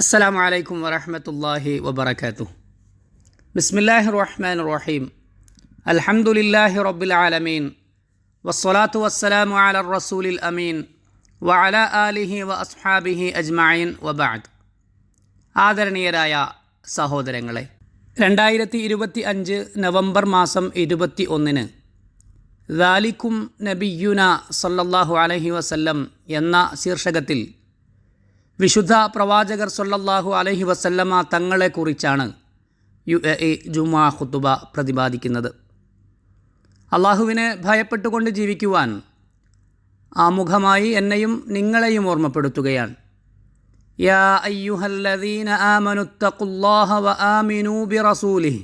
അസ്സാം വലൈക്കും വരഹമത്തല്ലാഹി വബർക്കാത്തു ബിസ്മില്ലാഹി റഹ്മാൻ റഹീം അൽഹംദുലില്ലാഹി റബ്ബിൽ ആലമീൻ. വസ്സലാത്തു വസ്സലാമു അല റസൂലിൽ അമീൻ. വ ആലിഹി വ അസ്ഹാബിഹി അജ്മായിൻ വബാദ് ആദരണീയരായ സഹോദരങ്ങളെ രണ്ടായിരത്തി ഇരുപത്തി അഞ്ച് നവംബർ മാസം ഇരുപത്തി ഒന്നിന് ദാലിക്കും നബിയുന സല്ലല്ലാഹു അലഹി വസല്ലം എന്ന ശീർഷകത്തിൽ വിശുദ്ധ പ്രവാചകർ സൊല്ലാഹു അലഹി വസല്ലമ തങ്ങളെക്കുറിച്ചാണ് യു എ എ ജുമാ ഖുത്തുബ പ്രതിപാദിക്കുന്നത്. അള്ളാഹുവിനെ ഭയപ്പെട്ടുകൊണ്ട് ജീവിക്കുവാൻ ആമുഖമായി എന്നെയും നിങ്ങളെയും ഓർമ്മപ്പെടുത്തുകയാണ്. യാ അയ്യുഹല്ലദീന ആമനുത്തഖുല്ലാഹ വ ആമിനൂ ബിറസൂലിഹി.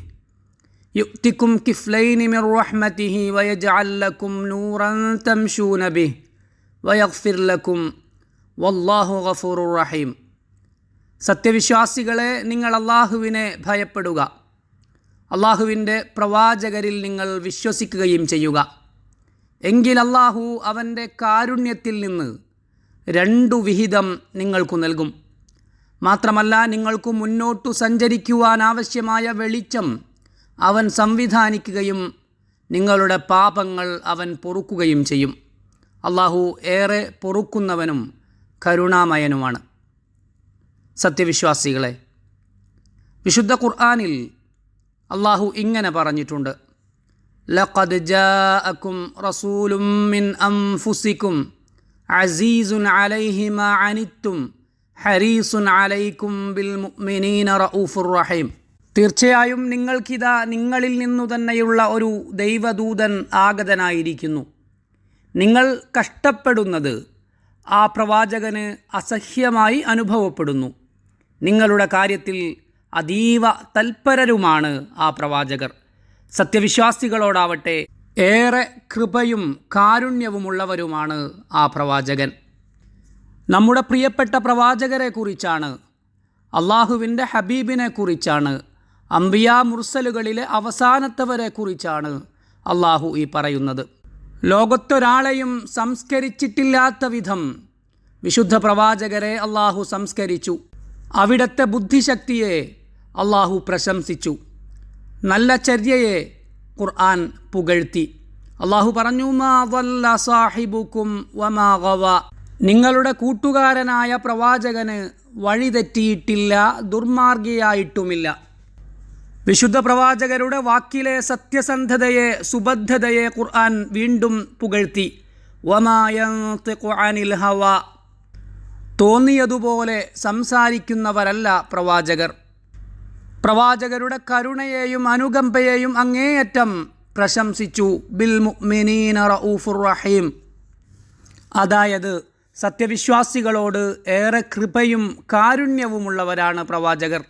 യുക്തിക്കും കിഫ്ലൈനി മിർ റഹ്മതിഹി വയജഅൽ ലക്കും നൂറൻ തംശൂന ബിഹി വയഗ്ഫിർ ലക്കും വല്ലാഹു ഗഫൂറു റഹീം. സത്യവിശ്വാസികളെ നിങ്ങൾ അള്ളാഹുവിനെ ഭയപ്പെടുക. അള്ളാഹുവിന്റെ പ്രവാചകരിൽ നിങ്ങൾ വിശ്വസിക്കുകയും ചെയ്യുക. എങ്കിൽ അള്ളാഹു അവന്റെ കാരുണ്യത്തിൽ നിന്ന് രണ്ടു വിഹിതം നിങ്ങൾക്കു നൽകും. മാത്രമല്ല നിങ്ങൾക്ക് മുന്നോട്ടു സഞ്ചരിക്കുവാനാവശ്യമായ വെളിച്ചം അവൻ സംവിധാനിക്കുകയും നിങ്ങളുടെ പാപങ്ങൾ അവൻ പൊറുക്കുകയും ചെയ്യും. അള്ളാഹു ഏറെ പൊറുക്കുന്നവനും കരുണാമയനുമാണ്. സത്യവിശ്വാസികളെ വിശുദ്ധ ഖുർആാനിൽ അള്ളാഹു ഇങ്ങനെ പറഞ്ഞിട്ടുണ്ട്. ലഖദ് ജാഅക്കും റസൂലും മിൻ അംഫുസിക്കും അസീസുൻ അലൈഹി മാ അനിത്തും ഹരീസുൻ അലൈക്കും ബിൽ മുഅ്മിനീന റഊഫുർ റഹീം. തീർച്ചയായും നിങ്ങൾക്കിതാ നിങ്ങളിൽ നിന്നു തന്നെയുള്ള ഒരു ദൈവദൂതൻ ആഗതനായിരിക്കുന്നു. നിങ്ങൾ കഷ്ടപ്പെടുന്നത് ആ പ്രവാചകന് അസഹ്യമായി അനുഭവപ്പെടുന്നു. നിങ്ങളുടെ കാര്യത്തിൽ അതീവ തൽപരരുമാണ് ആ പ്രവാചകർ. സത്യവിശ്വാസികളോടാവട്ടെ ഏറെ കൃപയും കാരുണ്യവുമുള്ളവരുമാണ് ആ പ്രവാചകൻ. നമ്മുടെ പ്രിയപ്പെട്ട പ്രവാചകരെ കുറിച്ചാണ് അള്ളാഹുവിന്റെ ഹബീബിനെ കുറിച്ചാണ് അംബിയ മുർസലുകളിലെ അവസാനത്തവരെ കുറിച്ചാണ് അള്ളാഹു ഈ പറയുന്നത്. ലോകത്തൊരാളെയും സംസ്കരിച്ചിട്ടില്ലാത്ത വിധം വിശുദ്ധ പ്രവാചകരെ അള്ളാഹു സംസ്കരിച്ചു. അവിടത്തെ ബുദ്ധിശക്തിയെ അള്ളാഹു പ്രശംസിച്ചു. നല്ല ചര്യയെ ഖുർആൻ പുകഴ്ത്തി. അള്ളാഹു പറഞ്ഞു സാഹിബുക്കും നിങ്ങളുടെ കൂട്ടുകാരനായ പ്രവാചകന് വഴിതെറ്റിയിട്ടില്ല ദുർമാർഗിയായിട്ടുമില്ല. വിശുദ്ധ പ്രവാചകരുടെ വാക്കിലെ സത്യസന്ധതയെ സുബദ്ധതയെ ഖുർആൻ വീണ്ടും പുകഴ്ത്തി. അനിൽ ഹവ. തോന്നിയതുപോലെ സംസാരിക്കുന്നവരല്ല പ്രവാചകർ. പ്രവാചകരുടെ കരുണയെയും അനുകമ്പയെയും അങ്ങേയറ്റം പ്രശംസിച്ചു. ബിൽ മുഅ്മിനീന റഊഫുർ റഹീം. അതായത് സത്യവിശ്വാസികളോട് ഏറെ കൃപയും കാരുണ്യവുമുള്ളവരാണ് പ്രവാചകർ.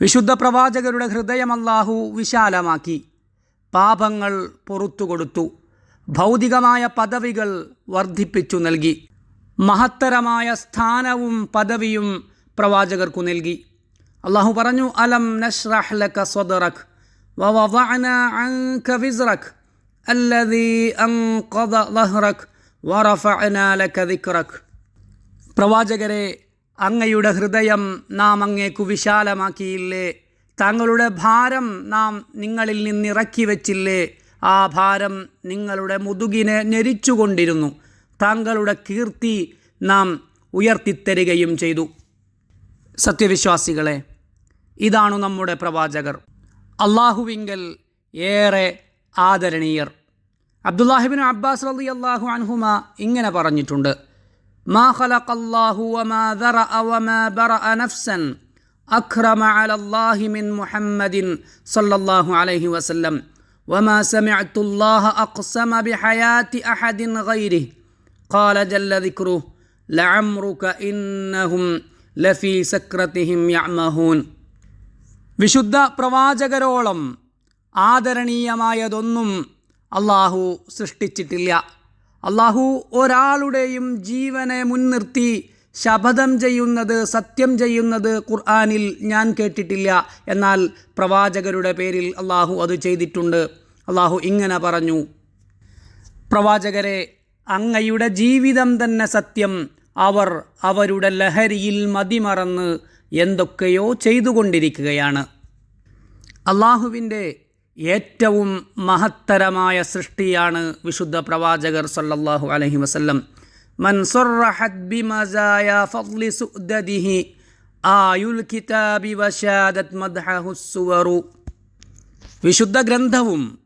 വിശുദ്ധ പ്രവാചകരുടെ ഹൃദയം അല്ലാഹു വിശാലമാക്കി. പാപങ്ങൾ കൊടുത്തു. ഭൗതികമായ പദവികൾ വർദ്ധിപ്പിച്ചു നൽകി. മഹത്തരമായ സ്ഥാനവും പദവിയും പ്രവാചകർക്കു നൽകി. അള്ളാഹു പറഞ്ഞു അലം നഷ്റഹ് ലക സ്വദറക് വവദഅന അൻക വിസ്റക് അല്ലദീ അൻഖദ ظഹ്റക് വറഫഅന ലക ദിക്റക്. പ്രവാചകരെ അങ്ങയുടെ ഹൃദയം നാം അങ്ങേക്കു വിശാലമാക്കിയില്ലേ താങ്കളുടെ ഭാരം നാം നിങ്ങളിൽ നിന്നിറക്കി വച്ചില്ലേ? ആ ഭാരം നിങ്ങളുടെ മുതുകിനെ ഞെരിച്ചുകൊണ്ടിരുന്നു. താങ്കളുടെ കീർത്തി നാം ഉയർത്തിത്തരികയും ചെയ്തു. സത്യവിശ്വാസികളെ ഇതാണു നമ്മുടെ പ്രവാചകർ. അള്ളാഹുവിങ്കൽ ഏറെ ആദരണീയർ. അബ്ദുല്ലാഹിബിൻ അബ്ബാസ് റളി അള്ളാഹു അൻഹുമ ഇങ്ങനെ പറഞ്ഞിട്ടുണ്ട്. ما خلق الله وما ذرأ وما برأ نفسا أكرم على الله من محمد صلى الله عليه وسلم وما سمعت الله أقسم بحياة أحد غيره قال جل ذكره لعمرك إنهم لفي سكرتهم يعمهون വിശുദ്ധ പ്രവാചകരോളം ആദരണീയമായതൊന്നും അള്ളാഹു സൃഷ്ടിച്ചിട്ടില്ല അള്ളാഹു ഒരാളുടെയും ജീവനെ മുൻനിർത്തി ശപഥം ചെയ്യുന്നത് സത്യം ചെയ്യുന്നത് ഖുർആാനിൽ ഞാൻ കേട്ടിട്ടില്ല. എന്നാൽ പ്രവാചകരുടെ പേരിൽ അള്ളാഹു അത് ചെയ്തിട്ടുണ്ട്. അള്ളാഹു ഇങ്ങനെ പറഞ്ഞു. പ്രവാചകരെ അങ്ങയുടെ ജീവിതം തന്നെ സത്യം. അവർ അവരുടെ ലഹരിയിൽ മതിമറന്ന് എന്തൊക്കെയോ ചെയ്തുകൊണ്ടിരിക്കുകയാണ്. അള്ളാഹുവിന്റെ ഏറ്റവും മഹത്തരമായ സൃഷ്ടിയാണ് വിശുദ്ധ പ്രവാചകർ സല്ലല്ലാഹു അലൈഹി വസല്ലം. വിശുദ്ധ ഗ്രന്ഥവും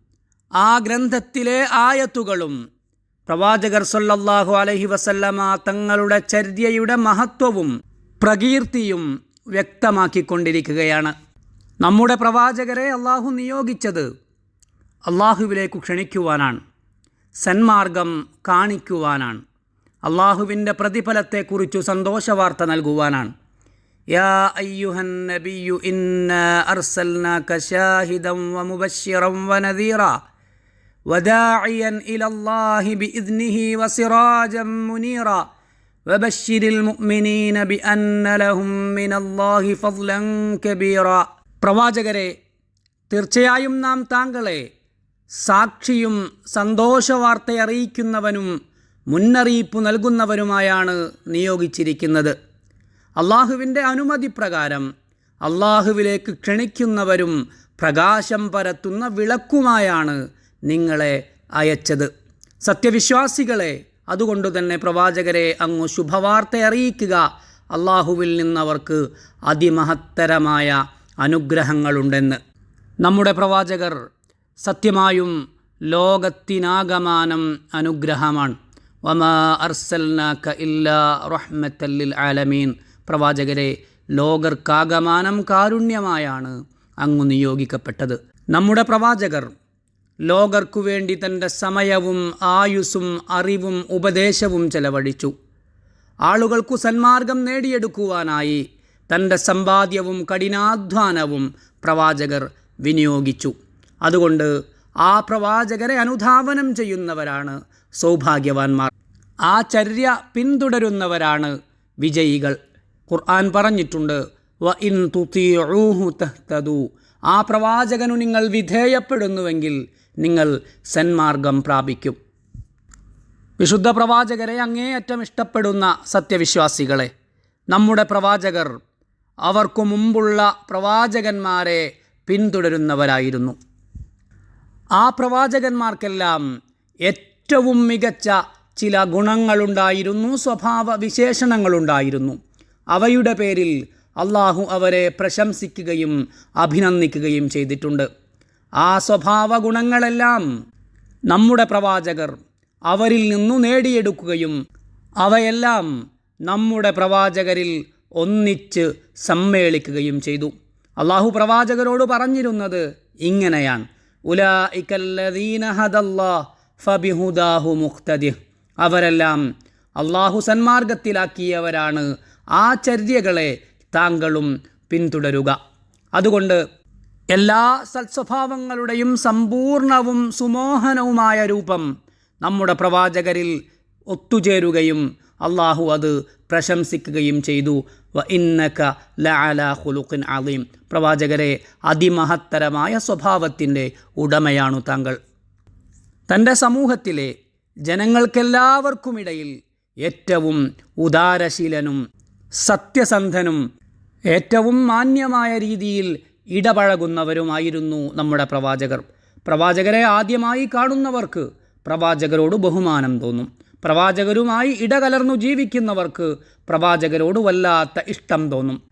ആ ഗ്രന്ഥത്തിലെ ആയത്തുകളും പ്രവാചകർ സല്ലല്ലാഹു അലൈഹി വസല്ലമ തങ്ങളുടെ ചര്യയുടെ മഹത്വവും പ്രകീർത്തിയും വ്യക്തമാക്കിക്കൊണ്ടിരിക്കുകയാണ്. നമ്മുടെ പ്രവാചകരെ അള്ളാഹു നിയോഗിച്ചത് അള്ളാഹുവിലേക്ക് ക്ഷണിക്കുവാനാണ് സന്മാർഗം കാണിക്കുവാനാണ് അള്ളാഹുവിൻ്റെ പ്രതിഫലത്തെക്കുറിച്ചു സന്തോഷവാർത്ത നൽകുവാനാണ് യാ അയ്യുഹൻ നബിയു ഇന്ന അർസൽനാക ഷാഹിദം വമുബശ്ശിറം വനദീറ وداعيا إلى الله بإذنه وسراجا منيرا وبشر المؤمنين بأن لهم من الله فضلا كبيرا പ്രവാചകരെ തീർച്ചയായും നാം താങ്കളെ സാക്ഷിയും സന്തോഷവാർത്ത അറിയിക്കുന്നവനും മുന്നറിയിപ്പ് നൽകുന്നവരുമായാണ് നിയോഗിച്ചിരിക്കുന്നത്. അള്ളാഹുവിന്റെ അനുമതി പ്രകാരം അള്ളാഹുവിലേക്ക് ക്ഷണിക്കുന്നവരും പ്രകാശം പരത്തുന്ന വിളക്കുമായാണ് നിങ്ങളെ അയച്ചത്. സത്യവിശ്വാസികളെ അതുകൊണ്ട് തന്നെ പ്രവാചകരെ അങ്ങ് ശുഭവാർത്ത അറിയിക്കുക. അള്ളാഹുവിൽ നിന്നവർക്ക് അതിമഹത്തരമായ അനുഗ്രഹങ്ങളുണ്ടെന്ന്. നമ്മുടെ പ്രവാചകർ സത്യമായും ലോകത്തിനാഗമാനം അനുഗ്രഹമാണ്. വമാ അർസൽനാക്ക ഇല്ലാ റഹ്മത്തല്ലിൽ ആലമീൻ. പ്രവാചകരെ ലോകർക്കാകമാനം കാരുണ്യമായാണ് അങ്ങ് നിയോഗിക്കപ്പെട്ടത്. നമ്മുടെ പ്രവാചകർ ലോകർക്കു വേണ്ടി തന്റെ സമയവും ആയുസ്സും അറിവും ഉപദേശവും ചെലവഴിച്ചു. ആളുകൾക്കു സന്മാർഗം നേടിയെടുക്കുവാനായി തന്റെ സമ്പാദ്യവും കഠിനാധ്വാനവും പ്രവാചകർ വിനിയോഗിച്ചു. അതുകൊണ്ട് ആ പ്രവാചകരെ അനുധാവനം ചെയ്യുന്നവരാണ് സൗഭാഗ്യവാന്മാർ. ആ ചര്യ പിന്തുടരുന്നവരാണ് വിജയികൾ. ഖുർആൻ പറഞ്ഞിട്ടുണ്ട് വ ഇൻ തുതീഊഹു തഹ്തദു. ആ പ്രവാചകനു നിങ്ങൾ വിധേയപ്പെടുന്നുവെങ്കിൽ നിങ്ങൾ സന്മാർഗം പ്രാപിക്കും. വിശുദ്ധ പ്രവാചകരെ അങ്ങേയറ്റം ഇഷ്ടപ്പെടുന്ന സത്യവിശ്വാസികളെ നമ്മുടെ പ്രവാചകർ അവർക്കു മുമ്പുള്ള പ്രവാചകന്മാരെ പിന്തുടരുന്നവരായിരുന്നു. ആ പ്രവാചകന്മാർക്കെല്ലാം ഏറ്റവും മികച്ച ചില ഗുണങ്ങളുണ്ടായിരുന്നു സ്വഭാവ വിശേഷണങ്ങളുണ്ടായിരുന്നു. അവയുടെ പേരിൽ അള്ളാഹു അവരെ പ്രശംസിക്കുകയും അഭിനന്ദിക്കുകയും ചെയ്തിട്ടുണ്ട്. ആ സ്വഭാവ ഗുണങ്ങളെല്ലാം നമ്മുടെ പ്രവാചകർ അവരിൽ നിന്നു നേടിയെടുക്കുകയും അവയെല്ലാം നമ്മുടെ പ്രവാചകരിൽ ഒന്നിച്ച് സമ്മേളിക്കുകയും ചെയ്തു. അള്ളാഹു പ്രവാചകരോട് പറഞ്ഞിരുന്നത് ഇങ്ങനെയാണ്. ഹദല്ലാ ഫബിഹുദാഹു അവരെല്ലാം അള്ളാഹു സന്മാർഗത്തിലാക്കിയവരാണ്. ആ ചര്യകളെ താങ്കളും പിന്തുടരുക. അതുകൊണ്ട് എല്ലാ സത്സ്വഭാവങ്ങളുടെയും സമ്പൂർണവും സുമോഹനവുമായ രൂപം നമ്മുടെ പ്രവാചകരിൽ ഒത്തുചേരുകയും അള്ളാഹു അത് പ്രശംസിക്കുകയും ചെയ്തു. വ ഇന്നക ലഅല അലീം. പ്രവാചകരെ അതിമഹത്തരമായ സ്വഭാവത്തിന്റെ ഉടമയാണു താങ്കൾ. തന്റെ സമൂഹത്തിലെ ജനങ്ങൾക്കെല്ലാവർക്കുമിടയിൽ ഏറ്റവും ഉദാരശീലനും സത്യസന്ധനും ഏറ്റവും മാന്യമായ രീതിയിൽ ഇടപഴകുന്നവരുമായിരുന്നു നമ്മുടെ പ്രവാചകർ. പ്രവാചകരെ ആദ്യമായി കാണുന്നവർക്ക് പ്രവാചകരോട് ബഹുമാനം തോന്നും. പ്രവാചകരുമായി ഇടകലർന്നു ജീവിക്കുന്നവർക്ക് പ്രവാചകരോട് വല്ലാത്ത ഇഷ്ടം തോന്നും.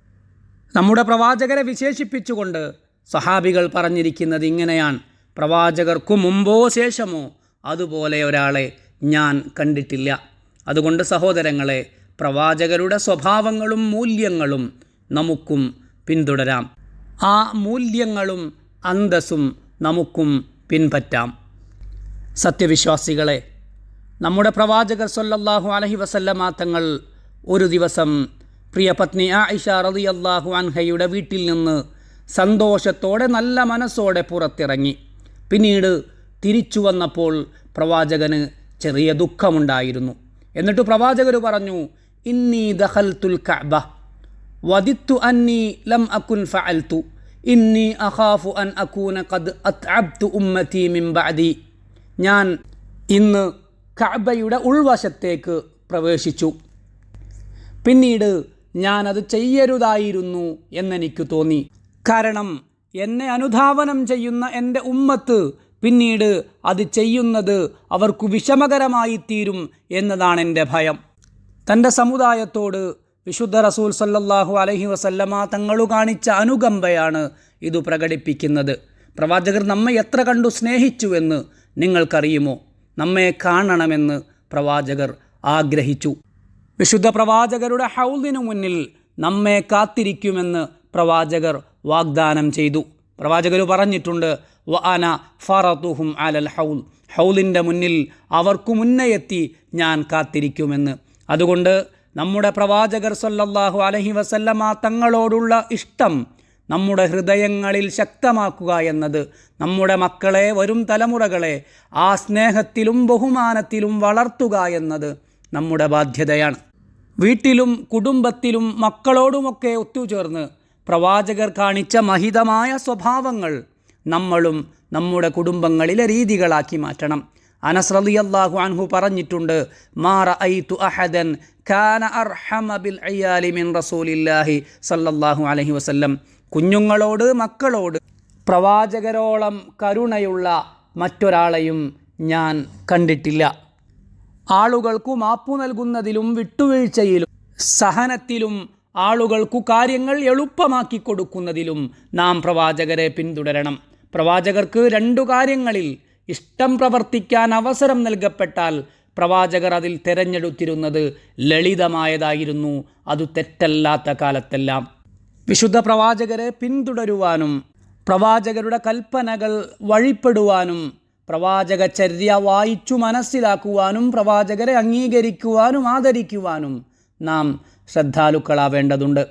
നമ്മുടെ പ്രവാചകരെ വിശേഷിപ്പിച്ചുകൊണ്ട് സഹാബികൾ പറഞ്ഞിരിക്കുന്നത് ഇങ്ങനെയാണ്. പ്രവാചകർക്കു മുമ്പോ ശേഷമോ അതുപോലെ ഒരാളെ ഞാൻ കണ്ടിട്ടില്ല. അതുകൊണ്ട് സഹോദരങ്ങളെ പ്രവാചകരുടെ സ്വഭാവങ്ങളും മൂല്യങ്ങളും നമുക്കും പിന്തുടരാം. ആ മൂല്യങ്ങളും അന്തസ്സും നമുക്കും പിൻപറ്റാം. സത്യവിശ്വാസികളെ നമ്മുടെ പ്രവാചകർ സല്ലല്ലാഹു അലഹി വസല്ലമ തങ്ങൾ ഒരു ദിവസം പ്രിയ പത്നി ആയിഷ അള്ളാഹു അൻഹയുടെ വീട്ടിൽ നിന്ന് സന്തോഷത്തോടെ നല്ല മനസ്സോടെ പുറത്തിറങ്ങി. പിന്നീട് തിരിച്ചു വന്നപ്പോൾ പ്രവാചകന് ചെറിയ ദുഃഖമുണ്ടായിരുന്നു. എന്നിട്ട് പ്രവാചകർ പറഞ്ഞു ഇന്നി തുൽ കഅബ. വദിത്തു അന്നി ലം അക്കുൻ ഫഅൽതു. ഇന്നി അഖാഫു അൻ അക്കൂന ഖദ് അത്അബ്തു ഉമ്മതി മിൻ ബഅദി. ഞാൻ ഇന്ന് കഅബയുടെ ഉൾവശത്തേക്ക് പ്രവേശിച്ചു. പിന്നീട് ഞാനത് ചെയ്യരുതായിരുന്നു എന്നെനിക്ക് തോന്നി. കാരണം എന്നെ അനുധാവനം ചെയ്യുന്ന എന്റെ ഉമ്മത്ത് പിന്നീട് അത് ചെയ്യുന്നത് അവർക്ക് വിഷമകരമായി തീരും എന്നതാണ് എന്റെ ഭയം. തന്റെ സമുദായത്തോട് വിശുദ്ധ റസൂൽ സല്ലാഹു അലഹി വസല്ലമ തങ്ങളു കാണിച്ച അനുകമ്പയാണ് ഇത് പ്രകടിപ്പിക്കുന്നത്. പ്രവാചകർ നമ്മെ എത്ര കണ്ടു സ്നേഹിച്ചുവെന്ന് നിങ്ങൾക്കറിയുമോ? നമ്മെ കാണണമെന്ന് പ്രവാചകർ ആഗ്രഹിച്ചു. വിശുദ്ധ പ്രവാചകരുടെ ഹൗദിനു മുന്നിൽ നമ്മെ കാത്തിരിക്കുമെന്ന് പ്രവാചകർ വാഗ്ദാനം ചെയ്തു. പ്രവാചകർ പറഞ്ഞിട്ടുണ്ട് വ അന ഫറത്തുഹും അലൽ ഹൗൽ. ഹൗലിന്റെ മുന്നിൽ അവർക്കു മുന്നേ എത്തി ഞാൻ കാത്തിരിക്കുമെന്ന്. അതുകൊണ്ട് നമ്മുടെ പ്രവാചകർ സല്ലല്ലാഹു അലഹി വസല്ലമ തങ്ങളോടുള്ള ഇഷ്ടം നമ്മുടെ ഹൃദയങ്ങളിൽ ശക്തമാക്കുക എന്നത് നമ്മുടെ മക്കളെ വരും തലമുറകളെ ആ സ്നേഹത്തിലും ബഹുമാനത്തിലും വളർത്തുക എന്നത് നമ്മുടെ ബാധ്യതയാണ്. വീട്ടിലും കുടുംബത്തിലും മക്കളോടുമൊക്കെ ഒത്തുചേർന്ന് പ്രവാചകർ കാണിച്ച മഹിതമായ സ്വഭാവങ്ങൾ നമ്മളും നമ്മുടെ കുടുംബങ്ങളിലെ രീതികളാക്കി മാറ്റണം. അനസ് റളിയല്ലാഹു അൻഹു പറഞ്ഞിട്ടുണ്ട് മാറ ഐതു അഹദൻ കാന അർഹമ ബിൽ മിൻ റസൂലില്ലാഹി സല്ലല്ലാഹു അലൈഹി വസല്ലം. കുഞ്ഞുങ്ങളോട് മക്കളോട് പ്രവാചകരോളം കരുണയുള്ള മറ്റൊരാളെയും ഞാൻ കണ്ടിട്ടില്ല. ആളുകൾക്കു മാപ്പു നൽകുന്നതിലും വിട്ടുവീഴ്ചയിലും സഹനത്തിലും ആളുകൾക്കു കാര്യങ്ങൾ എളുപ്പമാക്കി കൊടുക്കുന്നതിലും നാം പ്രവാചകരെ പിന്തുടരണം. പ്രവാചകർക്ക് രണ്ടു കാര്യങ്ങളിൽ ഇഷ്ടം പ്രവർത്തിക്കാൻ അവസരം നൽകപ്പെട്ടാൽ പ്രവാചകർ അതിൽ തിരഞ്ഞെടുത്തിരുന്നത് ലളിതമായതായിരുന്നു. അത് തെറ്റല്ലാത്ത കാലത്തെല്ലാം. വിശുദ്ധ പ്രവാചകരെ പിന്തുടരുവാനും പ്രവാചകരുടെ കൽപ്പനകൾ വഴിപ്പെടുവാനും പ്രവാചക ചര്യ വായിച്ചു മനസ്സിലാക്കുവാനും പ്രവാചകരെ അംഗീകരിക്കുവാനും ആദരിക്കുവാനും നാം ശ്രദ്ധാലുക്കളാവേണ്ടതുണ്ട്.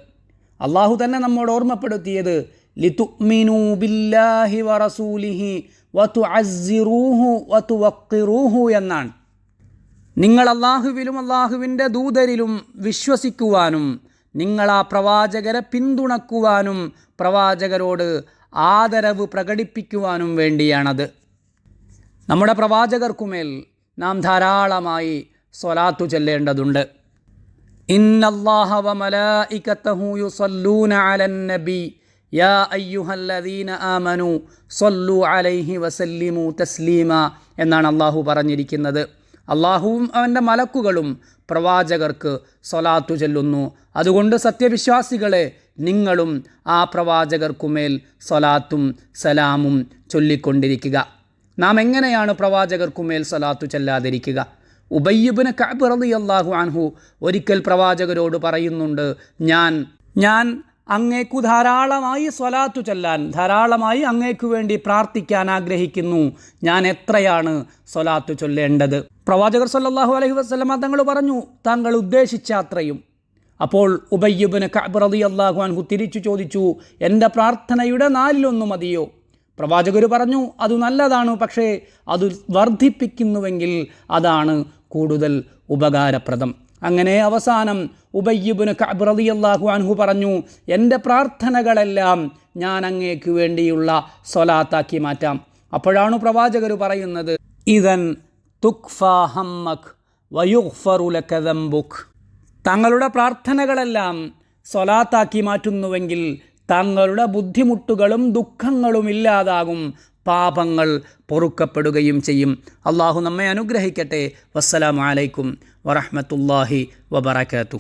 അള്ളാഹു തന്നെ നമ്മോട് ഓർമ്മപ്പെടുത്തിയത് ലിതുഅ്മിനൂ ബില്ലാഹി വറസൂലിഹി എന്നാണ്. നിങ്ങൾ അള്ളാഹുവിലും അള്ളാഹുവിന്റെ ദൂതരിലും വിശ്വസിക്കുവാനും നിങ്ങൾ ആ പ്രവാചകരെ പിന്തുണക്കുവാനും പ്രവാചകരോട് ആദരവ് പ്രകടിപ്പിക്കുവാനും വേണ്ടിയാണത്. നമ്മുടെ പ്രവാചകർക്കുമേൽ നാം ധാരാളമായി സ്വലാത്തു ചെല്ലേണ്ടതുണ്ട്. എന്നാണ് അള്ളാഹു പറഞ്ഞിരിക്കുന്നത്. അള്ളാഹുവും അവന്റെ മലക്കുകളും പ്രവാചകർക്ക് സ്വലാത്തു ചെല്ലുന്നു. അതുകൊണ്ട് സത്യവിശ്വാസികളെ നിങ്ങളും ആ പ്രവാചകർക്കുമേൽ സ്വലാത്തും സലാമും ചൊല്ലിക്കൊണ്ടിരിക്കുക. നാം എങ്ങനെയാണ് പ്രവാചകർക്കുമേൽ സ്വലാത്തു ചെല്ലാതിരിക്കുക? ഉബയ്യബിന് കഅബ് അള്ളാഹു അൻഹു ഒരിക്കൽ പ്രവാചകരോട് പറയുന്നുണ്ട് ഞാൻ ഞാൻ അങ്ങേക്കു ധാരാളമായി സ്വലാത്തു ചെല്ലാൻ ധാരാളമായി അങ്ങേക്കു വേണ്ടി പ്രാർത്ഥിക്കാൻ ആഗ്രഹിക്കുന്നു. ഞാൻ എത്രയാണ് സ്വലാത്തു ചൊല്ലേണ്ടത്? പ്രവാചകർ സല്ലാഹു അലഹി വസ്ലമ തങ്ങൾ പറഞ്ഞു താങ്കൾ ഉദ്ദേശിച്ച അത്രയും. അപ്പോൾ ഉബയ്യുബിന് കഅബ് റളിയല്ലാഹു അൻഹു തിരിച്ചു ചോദിച്ചു എന്റെ പ്രാർത്ഥനയുടെ നാലിലൊന്നു മതിയോ? പ്രവാചകർ പറഞ്ഞു അത് നല്ലതാണ് പക്ഷേ അത് വർദ്ധിപ്പിക്കുന്നുവെങ്കിൽ അതാണ് കൂടുതൽ ഉപകാരപ്രദം. അങ്ങനെ അവസാനം ഉബയ്യബിന് റളിയല്ലാഹു അൻഹു പറഞ്ഞു എന്റെ പ്രാർത്ഥനകളെല്ലാം ഞാൻ അങ്ങേക്ക് വേണ്ടിയുള്ള സ്വലാത്താക്കി മാറ്റാം. അപ്പോഴാണ് പ്രവാചകർ പറയുന്നത് ഇതൻ തുക്ഫ ഹമ്മക് വയുഗ്ഫറുലക ദംബുക്. തങ്ങളുടെ പ്രാർത്ഥനകളെല്ലാം സ്വലാത്താക്കി മാറ്റുന്നുവെങ്കിൽ തങ്ങളുടെ ബുദ്ധിമുട്ടുകളും ദുഃഖങ്ങളും ഇല്ലാതാകും പാപങ്ങൾ പൊറുക്കപ്പെടുകയും ചെയ്യും. അള്ളാഹു നമ്മെ അനുഗ്രഹിക്കട്ടെ. വസ്സലാമലൈക്കും വറഹമത്തല്ലാഹി വബർക്കാത്തു